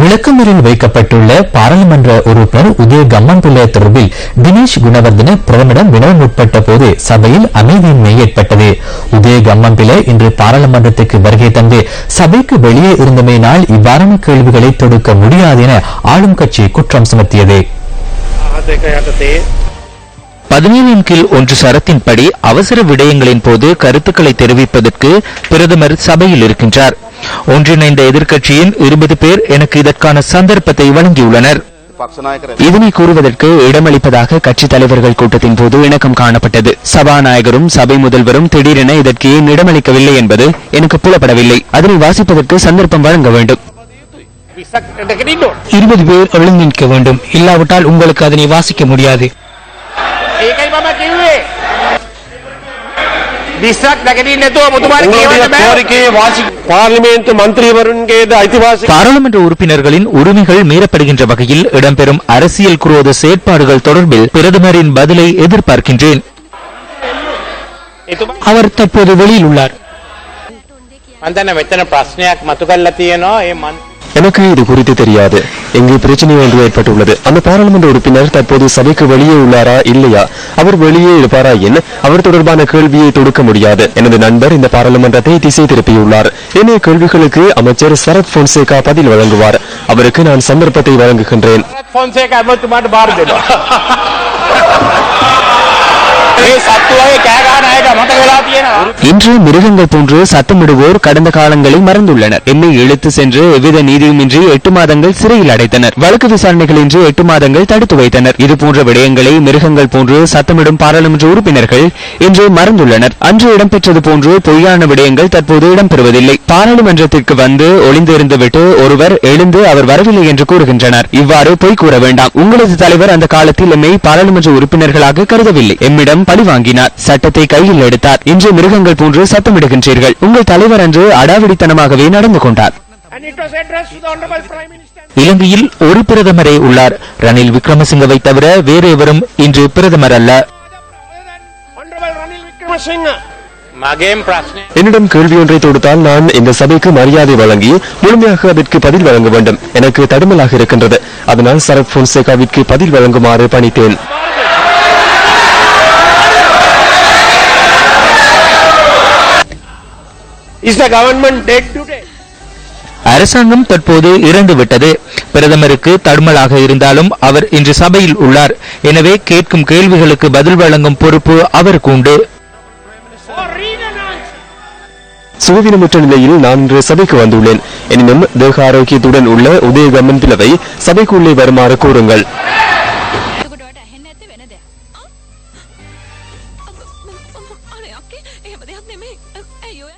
விளக்கமறில் வைக்கப்பட்டுள்ள பாராளுமன்ற உறுப்பினர் உதய கம்மன் தொடர்பில் தினேஷ் குணவர்தன பிரதமரிடம் வினவன் உட்பட்ட போது சபையில் அமைதியின்மை ஏற்பட்டது. உதய கம்மன் இன்று பாராளுமன்றத்திற்கு வருகை தந்து சபைக்கு வெளியே இருந்தமையினால் இவ்வாறான கேள்விகளை தொடுக்க முடியாது என ஆளும் கட்சி குற்றம் சுமத்தியது. பதினேழின் கீழ் ஒன்று சரத்தின்படி அவசர விடயங்களின் போது கருத்துக்களை தெரிவிப்பதற்கு பிரதமர் சபையில் இருக்கின்றார். ஒன்றிணைந்த எதிர்க்கட்சியின் இருபது பேர் எனக்கு இதற்கான சந்தர்ப்பத்தை வழங்கியுள்ளனர். இதனை கூறுவதற்கு இடமளிப்பதாக கட்சித் தலைவர்கள் கூட்டத்தின் போது இணக்கம் காணப்பட்டது. சபாநாயகரும் சபை முதல்வரும் திடீரென இதற்கு ஏன் இடமளிக்கவில்லை என்பது எனக்கு புலப்படவில்லை. அதனை வாசிப்பதற்கு சந்தர்ப்பம் வழங்க வேண்டும். இருபது பேர் எழுந்து நிற்க வேண்டும். இல்லாவிட்டால் உங்களுக்கு அதனை வாசிக்க முடியாது. பாராளுமன்ற உறுப்பினர்களின் உரிமைகள் மீறப்படுகின்ற வகையில் இடம்பெறும் அரசியல் குரோத செயற்பாடுகள் தொடர்பில் பிரதமரின் பதிலை எதிர்பார்க்கின்றேன். அவர் தற்போது வெளியில் உள்ளார் මන්දන්න මෙතන ප්‍රශ්නයක් எனக்கு இது குறித்து தெரியாது. எங்கு பிரச்சனை ஒன்று ஏற்பட்டுள்ளது. அந்த பாராளுமன்ற உறுப்பினர் தற்போது சபைக்கு வெளியே உள்ளாரா இல்லையா? அவர் வெளியே இருப்பாரா என்? அவர் தொடர்பான கேள்வியை தொடுக்க முடியாது. எனது நண்பர் இந்த பாராளுமன்றத்தை திசை திருப்பியுள்ளார். என்னைய கேள்விகளுக்கு அமைச்சர் சரத் பொன்சேகா பதில் வழங்குவார். அவருக்கு நான் சந்தர்ப்பத்தை வழங்குகின்றேன். இன்று மிருகங்கள் போன்று சத்தமிடுவோர் கடந்த காலங்களை மறந்துள்ளனர். என்னை இழுத்து சென்று எவ்வித நீதியுமின்றி எட்டு மாதங்கள் சிறையில் அடைத்தனர். வழக்கு விசாரணைகள் இன்றி எட்டு மாதங்கள் தடுத்து வைத்தனர். இதுபோன்ற விடயங்களை மிருகங்கள் போன்று சத்தமிடும் பாராளுமன்ற உறுப்பினர்கள் இன்று மறந்துள்ளனர். அன்று இடம்பெற்றது போன்று பொய்யான விடயங்கள் தற்போது இடம்பெறுவதில்லை. பாராளுமன்றத்திற்கு வந்து ஒளிந்திருந்துவிட்டு ஒருவர் எழுந்து அவர் வரவில்லை என்று கூறுகின்றனர். இவ்வாறு பொய் கூற வேண்டாம். உங்களது தலைவர் அந்த காலத்தில் எம்மை பாராளுமன்ற உறுப்பினர்களாக கருதவில்லை. எம்மிடம் பழி வாங்கினார். சட்டத்தை கையில் எடுத்தார். இன்று அலறிய மிருகங்கள் போன்று சத்தமிடுகின்றீர்கள். உங்கள் தலைவர் அன்று அடாவடித்தனமாகவே நடந்து கொண்டார். இலங்கையில் ஒரு பிரதமரே உள்ளார். ரணில் விக்ரமசிங்கவை தவிர வேறு எவரும் இன்று பிரதமர் அல்ல. என்னிடம் கேள்வி ஒன்றை தொடுத்தால் நான் இந்த சபைக்கு மரியாதை வழங்கி முழுமையாக அதற்கு பதில் வழங்க வேண்டும். எனக்கு தடுமலாக இருக்கின்றது. அதனால் சரத் போன்சேகாவிற்கு பதில் வழங்குமாறு பணித்தேன். அரசாங்கம் தற்போது இறந்துவிட்டது பிரதமருக்கு தடுமலாக இருந்தாலும் அவர் இன்று சபையில் உள்ளார். எனவே கேட்கும் கேள்விகளுக்கு பதில் வழங்கும் பொறுப்பு அவருக்கு உண்டு. சுகவீனமுற்ற நிலையில் நான் இன்று சபைக்கு வந்துள்ளேன். எனினும் தேக ஆரோக்கியத்துடன் உள்ள உதயகம்மன் பிளவை சபைக்குள்ளே வருமாறு கூறுங்கள்